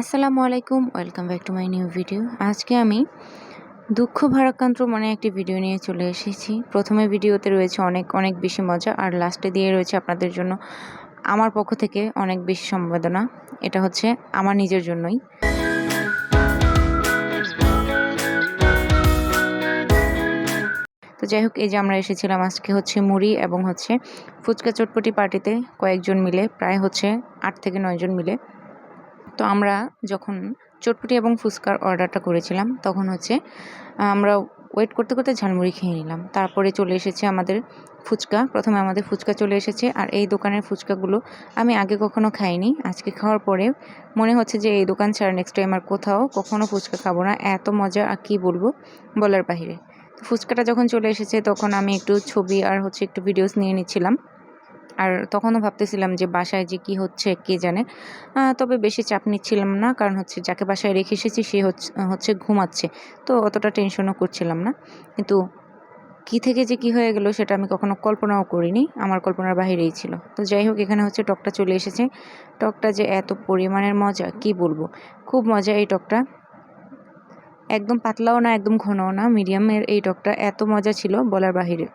আসসালামু আলাইকুম, welcome back to my new video. আজকে আমি দুঃখ ভারাক্রান্ত মনে একটি ভিডিও নিয়ে চলে এসেছি। প্রথমে ভিডিওতে রয়েছে অনেক অনেক বেশি মজা, আর লাস্টে দিয়ে রয়েছে আপনাদের জন্য আমার পক্ষ থেকে অনেক বেশি সম্বেদনা। এটা হচ্ছে আমার নিজের জন্যই। তো যাই হোক, এই যে আমরা এসেছিলাম আজকে হচ্ছে মুড়ি এবং হচ্ছে ফুচকা চটপটি পার্টিতে কয়েকজন মিলে, প্রায় হচ্ছে আট থেকে নয়জন মিলে। তো আমরা যখন চটপটি এবং ফুচকার অর্ডারটা করেছিলাম, তখন হচ্ছে আমরা ওয়েট করতে করতে ঝালমুড়ি খেয়ে নিলাম। তারপরে চলে এসেছে আমাদের ফুচকা। প্রথমে আমাদের ফুচকা চলে এসেছে আর এই দোকানের ফুচকাগুলো আমি আগে কখনো খাইনি। আজকে খাওয়ার পরে মনে হচ্ছে যে এই দোকান ছাড়া নেক্সট টাইম আর কোথাও কখনো ফুচকা খাব না। এত মজা আর কী বলব বলার বাহিরে। ফুচকাটা যখন চলে এসেছে, তখন আমি একটু ছবি আর হচ্ছে একটু ভিডিওস নিয়ে নিচ্ছিলাম। আর তখনও ভাবতেছিলাম যে বাসায় যে কি হচ্ছে, কে জানে। তবে বেশি চাপ নিচ্ছিলাম না, কারণ হচ্ছে যাকে বাসায় রেখে এসেছি, সে হচ্ছে ঘুমাচ্ছে। তো অতটা টেনশনও করছিলাম না। কিন্তু কি থেকে যে কি হয়ে গেল সেটা আমি কখনো কল্পনাও করিনি, আমার কল্পনার বাহিরেই ছিল। তো যাই হোক, এখানে হচ্ছে টকটা চলে এসেছে। টকটা যে এত পরিমাণের মজা, কি বলব? খুব মজা এই টকটা। একদম পাতলাও না, একদম ঘনও না মিডিয়ামের এই টকটা এত মজা ছিল বলার বাহিরে।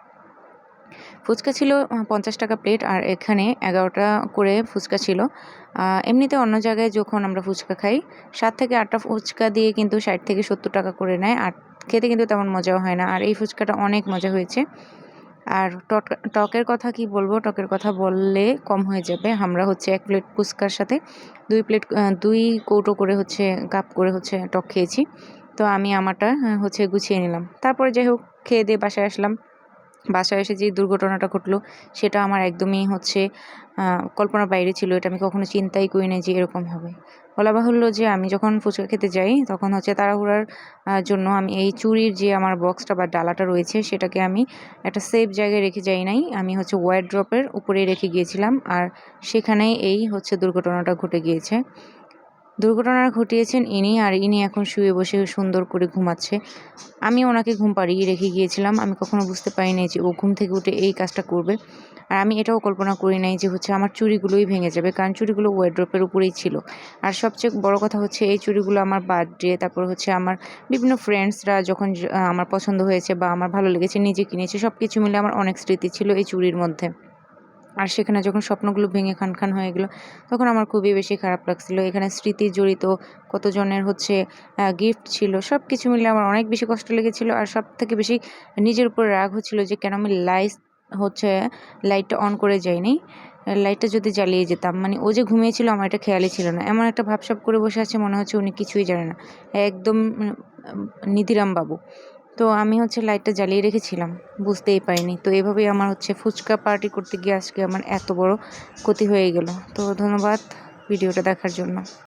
ফুচকা ছিল পঞ্চাশ টাকা প্লেট আর এখানে এগারোটা করে ফুচকা ছিল। এমনিতে অন্য জায়গায় যখন আমরা ফুচকা খাই, সাত থেকে আটটা ফুচকা দিয়ে কিন্তু ষাট থেকে সত্তর টাকা করে নেয় আর খেতে কিন্তু তেমন মজাও হয় না। আর এই ফুচকাটা অনেক মজা হয়েছে। আর টকের কথা কি বলব? টকের কথা বললে কম হয়ে যাবে। আমরা হচ্ছে এক প্লেট ফুচকার সাথে দুই প্লেট দুই কৌটো করে হচ্ছে কাপ করে হচ্ছে টক খেয়েছি। তো আমি আমারটা হচ্ছে গুছিয়ে নিলাম। তারপরে যাই হোক, খেয়ে দিয়ে বাসায় আসলাম। বাসায় এসে যে দুর্ঘটনাটা ঘটলো, সেটা আমার একদমই হচ্ছে কল্পনার বাইরে ছিল। এটা আমি কখনো চিন্তাই করি না যে এরকম হবে। বলা বাহুল্য যে আমি যখন ফুচকা খেতে যাই, তখন হচ্ছে তাড়াহুড়ার জন্য আমি এই চুরির যে আমার বক্সটা বা ডালাটা রয়েছে, সেটাকে আমি একটা সেফ জায়গায় রেখে যাই নাই। আমি হচ্ছে ওয়াইড ড্রপের উপরে রেখে গিয়েছিলাম। আর সেখানেই এই হচ্ছে দুর্ঘটনাটা ঘটে গিয়েছে। দুর্ঘটনা ঘটিয়েছেন ইনি আর ইনি এখন শুয়ে বসে সুন্দর করে ঘুমাচ্ছে। আমি ওনাকে ঘুম পাড়িয়ে রেখে গিয়েছিলাম। আমি কখনো বুঝতে পারি পারিনি যে ও ঘুম থেকে উঠে এই কাজটা করবে। আর আমি এটাও কল্পনা করি নাই যে হচ্ছে আমার চুড়িগুলোই ভেঙে যাবে, কারণ চুড়িগুলো ওয়েড্রপের উপরেই ছিল। আর সবচেয়ে বড় কথা হচ্ছে এই চুড়িগুলো আমার বার্থডে তারপর হচ্ছে আমার বিভিন্ন ফ্রেন্ডসরা যখন আমার পছন্দ হয়েছে বা আমার ভালো লেগেছে, নিজে কিনেছে সব কিছু মিলে আমার অনেক স্মৃতি ছিল এই চুড়ির মধ্যে। আর সেখানে যখন স্বপ্নগুলো ভেঙে খান খান হয়ে গেলো, তখন আমার খুবই বেশি খারাপ লাগছিল। এখানে স্মৃতি জড়িত, কতজনের হচ্ছে গিফট ছিল সব কিছু মিলে আমার অনেক বেশি কষ্ট লেগেছিলো। আর সব থেকে বেশি নিজের উপর রাগ হচ্ছিল যে, কেন আমি লাইট হচ্ছে লাইটটা অন করে যাইনি? লাইটটা যদি জ্বালিয়ে যেতাম মানে ও যে ঘুমিয়েছিল আমার এটা খেয়ালই ছিল না। এমন একটা ভাবসাব করে বসে আছে, মনে হচ্ছে উনি কিছুই জানে না। একদম নিধিরাম বাবু। তো আমি হচ্ছে লাইটটা জ্বালিয়ে রেখেছিলাম, বুঝতেই পারিনি। তো এভাবেই আমার হচ্ছে ফুচকা পার্টি করতে গিয়ে আজকে আমার এত বড় ক্ষতি হয়ে গেল। তো ধন্যবাদ ভিডিওটা দেখার জন্য।